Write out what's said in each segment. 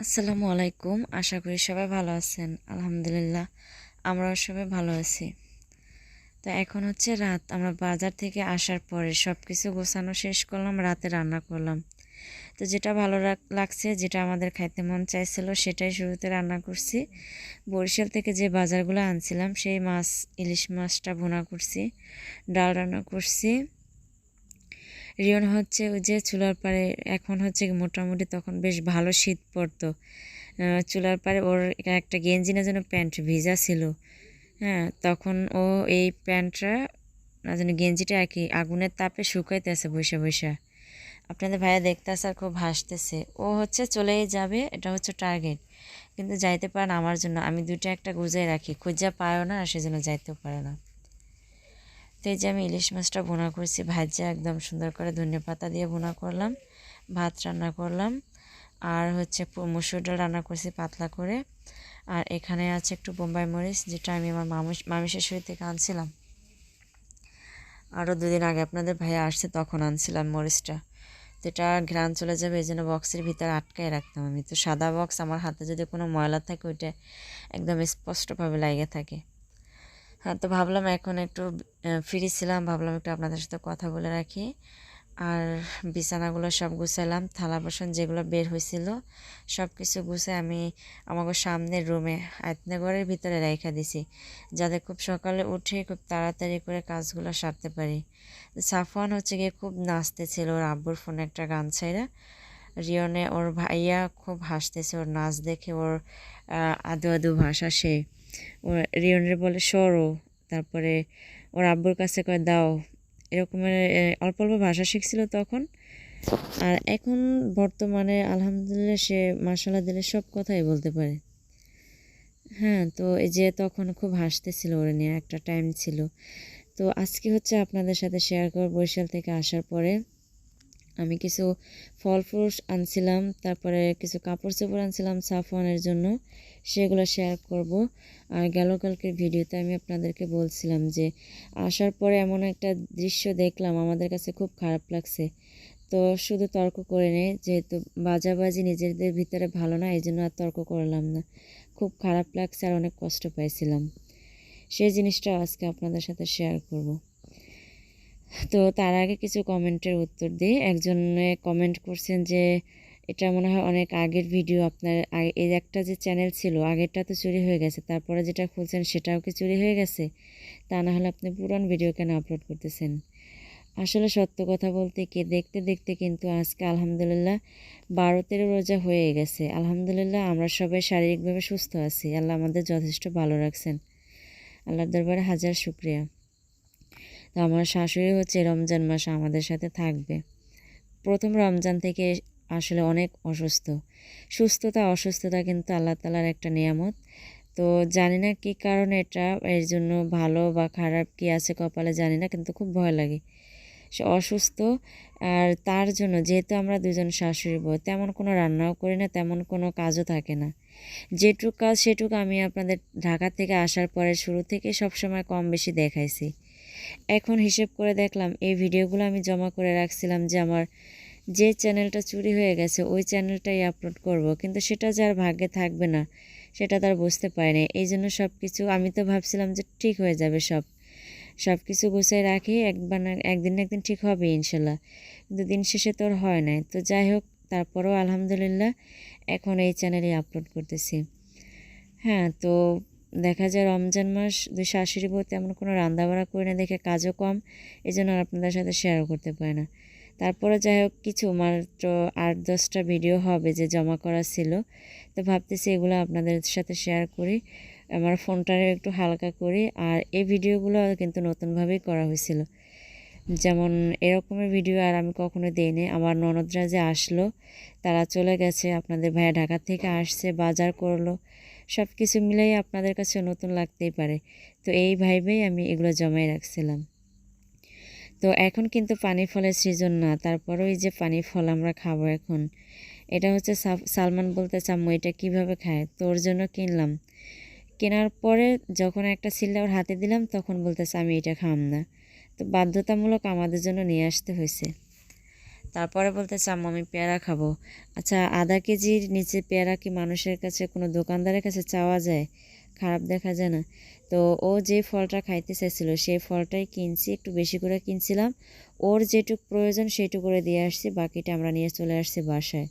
আসসালামু আলাইকুম। আশা করি সবাই ভালো আছেন। আলহামদুলিল্লাহ, আমরাও সবাই ভালো আছি। তো এখন হচ্ছে রাত। আমরা বাজার থেকে আসার পরে সব কিছু গোছানো শেষ করলাম, রাতে রান্না করলাম। তো যেটা ভালো লাগ- লাগছে, যেটা আমাদের খাইতে মন চাইছিল, সেটাই শুরুতে রান্না করছি। বরিশাল থেকে যে বাজারগুলো আনছিলাম, সেই মাছ, ইলিশ মাছটা ভুনা করছি, ডাল রান্না করছি। রিয়ন হচ্ছে যে চুলার পাড়ে, এখন হচ্ছে মোটামুটি তখন বেশ ভালো শীত পড়তো। চুলার পাড়ে ওর একটা গেঞ্জি না যেন প্যান্ট ভিজা ছিল। হ্যাঁ তখন ও এই প্যান্টটা না যেন গেঞ্জিটা আর কি আগুনের তাপে শুকাইতেছে বসে বসে। আপনাদের ভাইয়া দেখতেছে আর খুব হাসতেছে। ও হচ্ছে চলেই যাবে, এটা হচ্ছে টার্গেট। কিন্তু যাইতে পারে না আমার জন্য। আমি দুইটা একটা গুজাই রাখি। খুঁজা পায়ও না আর সেজন্য যাইতেও পারে না। তো এই যে আমি ইলিশ মাছটা বোনা করছি, ভাজা একদম সুন্দর করে ধনে পাতা দিয়ে বোনা করলাম, ভাত রান্না করলাম, আর হচ্ছে মসুর ডাল রান্না করছি পাতলা করে, আর এখানে আছে একটু বোম্বাই মরিচ, যেটা আমি আমার মামুস মামিসের শরীর থেকে আনছিলাম। আরও দুদিন আগে আপনাদের ভাইয়া আসছে, তখন আনছিলাম মরিচটা। এটা ঘ্রাণ চলে যাবে, এই জন্য বক্সের ভিতরে আটকায় রাখতাম আমি। তো সাদা বক্স আমার হাতে যদি কোনো ময়লা থাকে, ওইটা একদম স্পষ্টভাবে লাগে থাকে। হ্যাঁ তো ভাবলাম এখন একটু ফ্রি ছিলাম, ভাবলাম একটু আপনাদের সাথে কথা বলে রাখি। আর বিছানাগুলো সব গুছালাম থালা বাসন যেগুলো বের হয়েছিল সব কিছু গুছে আমি আমাকে সামনের রুমে আয়তনগরের ভিতরে রেখে দিছি, যাতে খুব সকালে উঠে খুব তাড়াতাড়ি করে কাজগুলো সারতে পারি। সাফওয়ান হচ্ছে গিয়ে খুব নাচতেছিল, ওর আব্বুর ফোনে একটা গান ছাইরা। রিয়নে ওর ভাইয়া খুব হাসতেছে, ওর নাচ দেখে ওর আদু আদু ভাষা সে। রিয়নের বলে, সরো। তারপরে ওর আব্বুর কাছে কয়, দাও। এরকমের অল্প অল্প ভাষা শিখছিল তখন। আর এখন বর্তমানে আলহামদুলিল্লাহ সে মাসাল্লাহ দিলে সব কথাই বলতে পারে। হ্যাঁ তো এই যে তখন খুব হাসতেছিল ওরে নিয়ে, একটা টাইম ছিল। তো আজকে হচ্ছে আপনাদের সাথে শেয়ার করব বরিশাল থেকে আসার পরে। আমি কিছু ফল ফ্রুট আনছিলাম, তারপরে কিছু কাপড় চোপড় আনছিলাম সাফওয়ানের জন্য, সেগুলো শেয়ার করব। আর গেল কালকের ভিডিওতে আমি আপনাদেরকে বলছিলাম যে, আসার পরে এমন একটা দৃশ্য দেখলাম, আমাদের কাছে খুব খারাপ লাগছে। তো শুধু তর্ক করে নেই, যেহেতু বাজাবাজি নিজেদের ভিতরে ভালো না এই জন্য আর তর্ক করলাম না। খুব খারাপ লাগছে আর অনেক কষ্ট পাইছিলাম। সেই জিনিসটা আজকে আপনাদের সাথে শেয়ার করব। তো তার আগে কিছু কমেন্টের উত্তর দিই। একজনে কমেন্ট করছেন যে, এটা মনে হয় অনেক আগের ভিডিও আপনার এই একটা যে চ্যানেল ছিল, আগেরটা তো চুরি হয়ে গেছে, তারপরে যেটা খুলছেন সেটাও কি চুরি হয়ে গেছে? তা না হলে আপনি পুরান ভিডিও কেন আপলোড করতেছেন? আসলে সত্য কথা বলতে কি, দেখতে দেখতে কিন্তু আজকে আলহামদুলিল্লাহ বারো তেরো রোজা হয়ে গেছে। আলহামদুলিল্লাহ আমরা সবাই শারীরিকভাবে সুস্থ আছি। আল্লাহ আমাদের যথেষ্ট ভালো রাখছেন। আল্লাহর দরবারে হাজার শুক্রিয়া। তো আমার শাশুড়ি হচ্ছে রমজান মাস আমাদের সাথে থাকবে। প্রথম রমজান থেকে আসলে অনেক অসুস্থ। সুস্থতা, অসুস্থতা কিন্তু আল্লাহ তালার একটা নিয়ামত। তো জানি না কী কারণে এটা, এর জন্য ভালো বা খারাপ কী আছে কপালে জানি না, কিন্তু খুব ভয় লাগে। সে অসুস্থ আর তার জন্য, যেহেতু আমরা দুজন শাশুড়ি বউ, তেমন কোনো রান্নাও করি না, তেমন কোনো কাজও থাকে না। যেটুক কাজ সেটুক আমি আপনাদের ঢাকা থেকে আসার পরে শুরু থেকে সবসময় কম বেশি দেখাইছি। এখন হিসেব করে দেখলাম, এই ভিডিওগুলো আমি জমা করে রাখছিলাম যে আমার যে চ্যানেলটা চুরি হয়ে গেছে, ওই চ্যানেলটাই আপলোড করব। কিন্তু সেটা যার ভাগ্যে থাকবে না, সেটা তার বুঝতে পারেনি। এই জন্য সব কিছু আমি তো ভাবছিলাম যে ঠিক হয়ে যাবে সব। সব কিছু গুছিয়ে রাখি, একবার না, একদিন না একদিন ঠিক হবে ইনশাল্লাহ। কিন্তু দিন শেষে তো আর হয় নাই। তো যাই হোক, তারপরেও আলহামদুলিল্লাহ এখন এই চ্যানেলে আপলোড করতেছি। হ্যাঁ তো দেখা যায় রমজান মাস দুই শাশুড়ি বউ তেমন কোনো রান্নাবাড়া করে না, দেখে কাজও কম এই জন্য আপনাদের সাথে শেয়ারও করতে পারে না। তারপরে যাই হোক, কিছু মাত্র আট দশটা ভিডিও হবে যে জমা করা ছিল। তো ভাবতেছি এগুলো আপনাদের সাথে শেয়ার করি। আমার ফোনটারে একটু হালকা করি। আর এই ভিডিওগুলো কিন্তু নতুনভাবেই করা হয়েছিল। যেমন এরকমের ভিডিও আর আমি কখনো দিইনি। আমার ননদরা যে আসলো, তারা চলে গেছে, আপনাদের ভাইয়া ঢাকা থেকে আসছে, বাজার করল। সব কিছু মিলেই আপনাদের কাছে নতুন লাগতেই পারে। তো এই ভাইবেই আমি এগুলো জমাই রাখছিলাম। তো এখন কিন্তু পানি ফলের সিজন না, তারপরেও এই যে পানি ফল আমরা খাব এখন, এটা হচ্ছে সালমান বলতে চাম্মু এটা কীভাবে খায়? তোর জন্য কিনলাম। কেনার পরে যখন একটা সিল্লা ওর হাতে দিলাম, তখন বলতেছে, আমি এটা খাম না। তো বাধ্যতামূলক আমাদের জন্য নিয়ে আসতে হয়েছে। তারপরে বলতেছে, আম্মু, আমি পেয়ারা খাব। আচ্ছা আধা কেজির নিচে পেয়ারা কি মানুষের কাছে, কোনো দোকানদারের কাছে চাওয়া যায়? খারাপ দেখা যায় না। তো ও যে ফলটা খাইতে চাইছিল, সেই ফলটাই কিনছি, একটু বেশি করে কিনছিলাম। ওর যেটুক প্রয়োজন সেইটুকু করে দিয়ে আসছি, বাকিটা আমরা নিয়ে চলে আসছি বাসায়।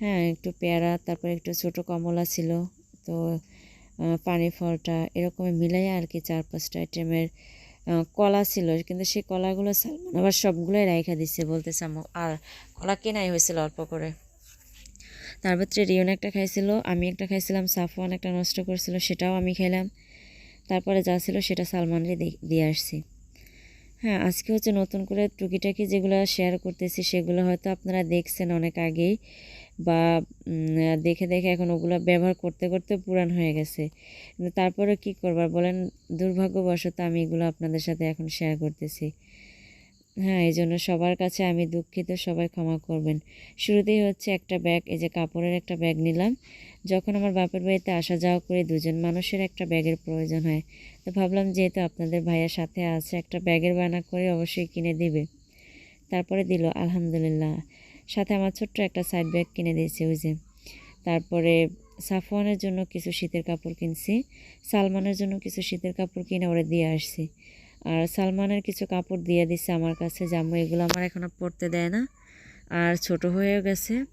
হ্যাঁ একটু পেয়ারা, তারপরে একটু ছোট কমলা ছিল। তো পানি ফলটা এরকম মিলাই আর কি চার পাঁচটা আইটেমের কলা ছিল, কিন্তু সেই কলাগুলো সালমান আবার সবগুলোই রাইখা বলতে বলতেছে আর কলা কেনাই হয়েছিল অল্প করে? তার ভিতরে রিয়ন একটা খাইছিল, আমি একটা খাইছিলাম, সাফওয়ান একটা নষ্ট করছিল, সেটাও আমি খাইলাম। তারপরে যা ছিল সেটা সালমানরে দিয়ে আসছি। হ্যাঁ আজকে হচ্ছে নতুন করে টুকিটাকি যেগুলো শেয়ার করতেছি সেগুলো হয়তো আপনারা দেখছেন অনেক আগেই বা দেখে দেখে এখন ওগুলো ব্যবহার করতে করতে পুরান হয়ে গেছে। কিন্তু তারপরে কি করবার বলেন, দুর্ভাগ্যবশত আমি এগুলো আপনাদের সাথে এখন শেয়ার করতেছি। হ্যাঁ এই জন্য সবার কাছে আমি দুঃখিত, সবাই ক্ষমা করবেন। শুরুতেই হচ্ছে একটা ব্যাগ এই যে কাপড়ের একটা ব্যাগ নিলাম। যখন আমার বাপের বাড়িতে আসা যাওয়া করে দুজন মানুষের একটা ব্যাগের প্রয়োজন হয়, তো ভাবলাম যেহেতু আপনাদের ভাইয়ের সাথে আছে, একটা ব্যাগের বানা করে অবশ্যই কিনে দিবে। তারপরে দিল, আলহামদুলিল্লাহ। সাথে আমার ছোট্ট একটা সাইড ব্যাগ কিনে দিয়েছে, ওই যে। তারপরে সাফওয়ানের জন্য কিছু শীতের কাপড় কিনছি, সালমানের জন্য কিছু শীতের কাপড় কিনে ওরে দিয়ে আসছি। আর সালমানের কিছু কাপড় দিয়ে দিচ্ছে আমার কাছে, জাম্মু, এগুলো আমার এখনও পরতে দেয় না। আর ছোট হয়েও গেছে,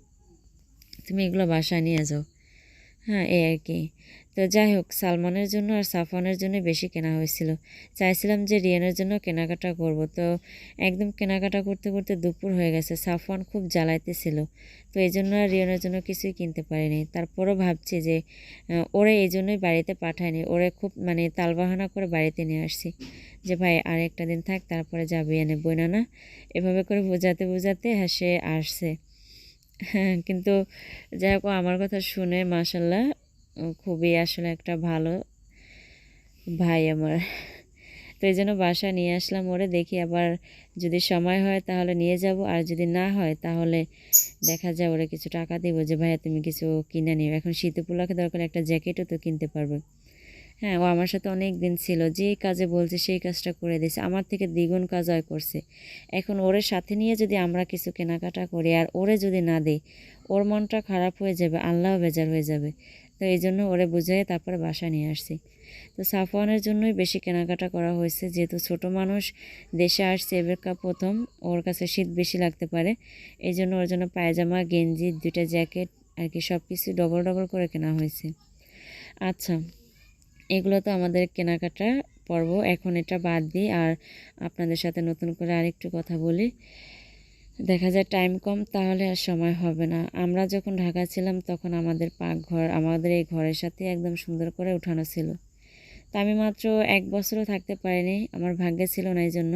তুমি এগুলো বাসায় নিয়ে যাও। হ্যাঁ এই আর কি। তো যাই হোক, সালমানের জন্য আর সাফানের জন্য বেশি কেনা হয়েছিল। চাইছিলাম যে রিয়ানের জন্য কেনাকাটা করব। তো একদম কেনাকাটা করতে করতে দুপুর হয়ে গেছে। সাফওয়ান খুব জ্বালাইতেছিল। তো এই জন্য আর রিয়ানের জন্য কিছুই কিনতে পারিনি। তারপরও ভাবছি যে ওরে এই জন্যই বাড়িতে পাঠায়নি। ওরে খুব মানে তালবাহানা করে বাড়িতে নিয়ে আসছি। যে ভাই আর একটা দিন থাক, তারপরে যাবি এনে। বই না? এভাবে করে বোঝাতে বোঝাতে হ্যাঁ সে আসছে। হ্যাঁ কিন্তু যাই হোক, আমার কথা শুনে মাসাল্লাহ খুবই আসলে একটা ভালো ভাই আমার। তো এই জন্য বাসা নিয়ে আসলাম ওরে, দেখি আবার যদি সময় হয় তাহলে নিয়ে যাব, আর যদি না হয় তাহলে দেখা যায় ওরে কিছু টাকা দিব যে, ভাইয়া তুমি কিছু কিনে নিও, এখন শীত উপলক্ষে দরকার, একটা জ্যাকেটও তো কিনতে পারবে। হ্যাঁ ও আমার সাথে অনেক দিন ছিল। যে কাজে বলছে সেই কাজটা করে দিয়েছে। আমার থেকে দ্বিগুণ কাজ হয় করছে। এখন ওরে সাথে নিয়ে যদি আমরা কিছু কেনাকাটা করি আর ওরে যদি না দিই, ওর মনটা খারাপ হয়ে যাবে, আল্লাহ বেজার হয়ে যাবে। তো এই জন্য ওরে বুঝাই তারপরে বাসা নিয়ে আসছি। তো সাফওয়ানের জন্যই বেশি কেনাকাটা করা হয়েছে। যেহেতু ছোট মানুষ, দেশে আসছে এবারকা প্রথম ওর কাছে শীত বেশি লাগতে পারে। এই জন্য ওর জন্য পায়জামা, গেঞ্জি, দুইটা জ্যাকেট আর কি সব কিছু ডবল ডবল করে কেনা হয়েছে। আচ্ছা। এগুলো তো আমাদের কেনাকাটা পর্ব। এখন এটা বাদ দিই আর আপনাদের সাথে নতুন করে আরেকটু কথা বলি। দেখা যায় টাইম কম, তাহলে আর সময় হবে না। আমরা যখন ঢাকা ছিলাম, তখন আমাদের পাকঘর, আমাদের এই ঘরের সাথে একদম সুন্দর করে উঠানো ছিল। তা আমি মাত্র এক বছরও থাকতে পারিনি, আমার ভাগ্যে ছিল না এই জন্য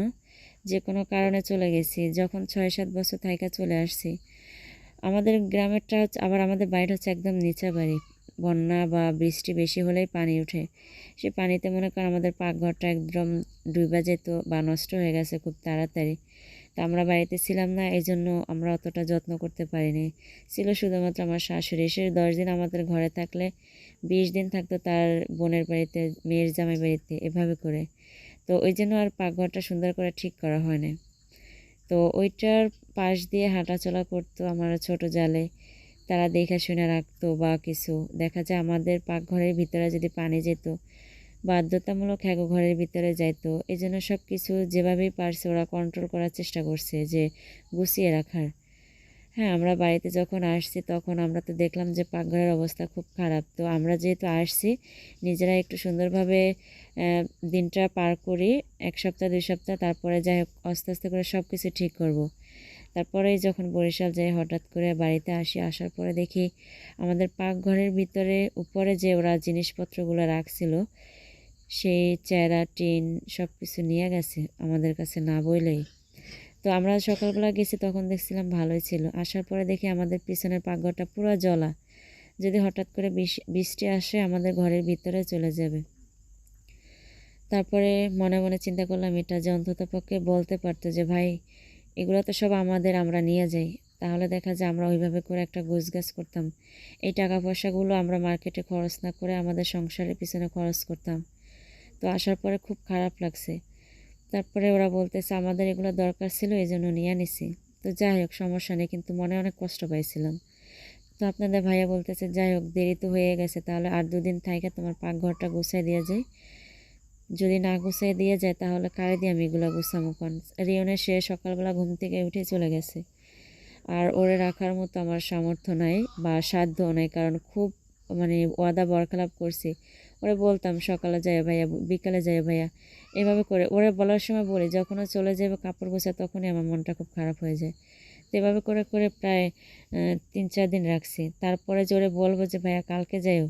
যে কোনো কারণে চলে গেছি, যখন ছয় সাত বছর থাইকা চলে আসছি। আমাদের গ্রামেরটা আবার আমাদের বাড়িটা হচ্ছে একদম নিচা বাড়ি। বন্যা বা বৃষ্টি বেশি হলেই পানি উঠে সে পানিতে মনে করেন আমাদের পাকঘরটা একদম ডুবা যেত বা নষ্ট হয়ে গেছে খুব তাড়াতাড়ি। তা আমরা বাড়িতে ছিলাম না এই জন্য আমরা অতটা যত্ন করতে পারিনি। ছিল শুধুমাত্র আমার শাশুড়ি। সে দশ দিন আমাদের ঘরে থাকলে, বিশ দিন থাকতো তার বোনের বাড়িতে, মেয়ের জামাই বাড়িতে, এভাবে করে। তো ওই জন্য আর পাকঘরটা সুন্দর করে ঠিক করা হয় না তো ওইটার পাশ দিয়ে হাঁটাচলা করতো আমার ছোট জালে। তারা দেখে শুনে রাখতো বা কিছু। দেখা যায় আমাদের পাকঘরের ভিতরে যদি পানি যেত, বাধ্যতামূলক হ্যাগো ঘরের ভিতরে যাইতো এই জন্য সব কিছু যেভাবেই পারছে ওরা কন্ট্রোল করার চেষ্টা করছে যে গুছিয়ে রাখার। হ্যাঁ আমরা বাড়িতে যখন আসছি তখন আমরা তো দেখলাম যে পাকঘরের অবস্থা খুব খারাপ। তো আমরা যেহেতু আসছি, নিজেরা একটু সুন্দরভাবে দিনটা পার করি, এক সপ্তাহ, দুই সপ্তাহ, তারপরে যাই হোক, আস্তে আস্তে করে সব কিছু ঠিক করব। তারপরেই যখন বরিশাল যাই, হঠাৎ করে বাড়িতে আসি। আসার পরে দেখি আমাদের পাকঘরের ভিতরে, উপরে যে ওরা জিনিসপত্রগুলো রাখছিল, সেই চেরা, টিন সব কিছু নিয়ে গেছে, আমাদের কাছে না বইলেই। তো আমরা সকালবেলা গেছি, তখন দেখছিলাম ভালোই ছিল। আসার পরে দেখি আমাদের পিছনের পাকঘরটা পুরো জলা। যদি হঠাৎ করে বৃষ্টি আসে, আমাদের ঘরের ভিতরে চলে যাবে। তারপরে মনে মনে চিন্তা করলাম, এটা যে অন্তত পক্ষে বলতে পারতো যে, ভাই এগুলো তো সব আমাদের, আমরা নিয়ে যাই। তাহলে দেখা যায় আমরা ওইভাবে করে একটা গাছ করতাম। এই টাকা পয়সাগুলো আমরা মার্কেটে খরচ না করে আমাদের সংসারের পিছনে খরচ করতাম। তো আসার পরে খুব খারাপ লাগছে। তারপরে ওরা বলতেছে, আমাদের এগুলো দরকার ছিল, এই জন্য নিয়ে নিছি তো যাই হোক, সমস্যা নেই, কিন্তু মনে অনেক কষ্ট পাইছিলাম। তো আপনাদের ভাইয়া বলতেছে, যাই হোক, দেরি তো হয়ে গেছে, তাহলে আর দুদিন থাইকে তোমার পাকঘরটা গুছাই দিয়ে যায় যদি না গুছিয়ে দিয়ে যায়, তাহলে কারে দিয়ে আমি এগুলো গুছামো? কারণ রিয়নের সে সকালবেলা ঘুম থেকে উঠে চলে গেছে। আর ওরে রাখার মতো আমার সামর্থ্য নাই বা সাধ্যও নাই, কারণ খুব মানে ওয়াদা বরখেলাপ করছি। ওরে বলতাম, সকালে যাই ভাইয়া, বিকালে যাই ভাইয়া। এভাবে করে ওরে বলার সময় বলি, যখন ও চলে যাবে কাপড় গোছা তখনই আমার মনটা খুব খারাপ হয়ে যায়। তো এভাবে করে করে প্রায় তিন চার দিন রাখছি। তারপরে ওরে বলব যে, ভাইয়া, কালকে যাইও।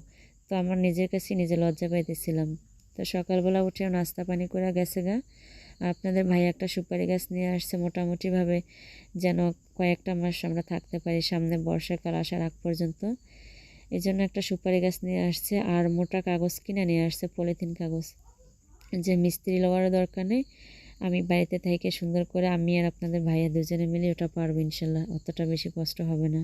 তো আমার নিজের কাছে নিজে লজ্জা পাইতেছিলাম। তো সকালবেলা উঠেও নাস্তা পানি করে গেছে গা। আপনাদের ভাই একটা সুপারি গাছ নিয়ে আসছে মোটামুটিভাবে, যেন কয়েকটা মাস আমরা থাকতে পারি সামনে বর্ষাকাল আসার আগ পর্যন্ত। এই জন্য একটা সুপারি গাছ নিয়ে আসছে আর মোটা কাগজ কিনে নিয়ে আসছে, পলিথিন কাগজ। যে মিস্ত্রি লওয়ারও দরকার নেই, আমি বাড়িতে থেকে সুন্দর করে আমি আর আপনাদের ভাইয়া দুজনে মিলে ওটা পারব ইনশাল্লাহ, অতটা বেশি কষ্ট হবে না।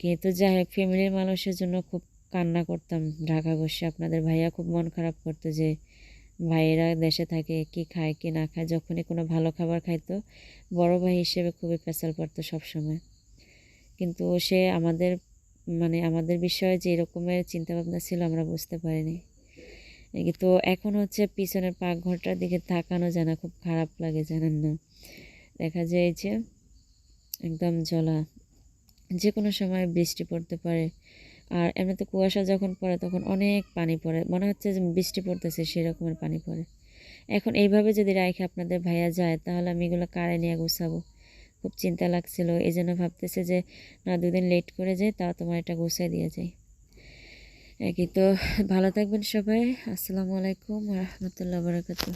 কিন্তু যাই হোক ফ্যামিলির মানুষের জন্য খুব কান্না করতাম ঢাকা বসে। আপনাদের ভাইয়া খুব মন খারাপ করতো যে ভাইয়েরা দেশে থাকে, কি খায়, কি না খায়, যখনই কোনো ভালো খাবার খাইতো, বড় ভাই হিসেবে খুবই পেঁচাল পড়তো সবসময়। কিন্তু সে আমাদের মানে আমাদের বিষয়ে যে এরকমের চিন্তাভাবনা ছিল আমরা বুঝতে পারিনি। এই তো এখন হচ্ছে পিছনের পাকঘরটার দিকে তাকানো যায় না খুব খারাপ লাগে, জানেন না? দেখা যায় যে একদম জলা যে কোনো সময় বৃষ্টি পড়তে পারে আর এমনিতে কুয়াশা যখন পড়ে তখন অনেক পানি পড়ে। মনে হচ্ছে যে বৃষ্টি পড়তেছে সেরকমের পানি পড়ে। এখন এইভাবে যদি রাইখে আপনাদের ভাইয়া যায়, তাহলে আমি এগুলো কারে নিয়ে গুছাবো? খুব চিন্তা লাগছিল। এই জন্য ভাবতেছে যে, না, দুদিন লেট করে যাই, তাও তোমার এটা গুছিয়ে দিয়ে যাই। একই তো। ভালো থাকবেন সবাই। আসসালামু আলাইকুম রহমতুল্লাহ বারাকাতু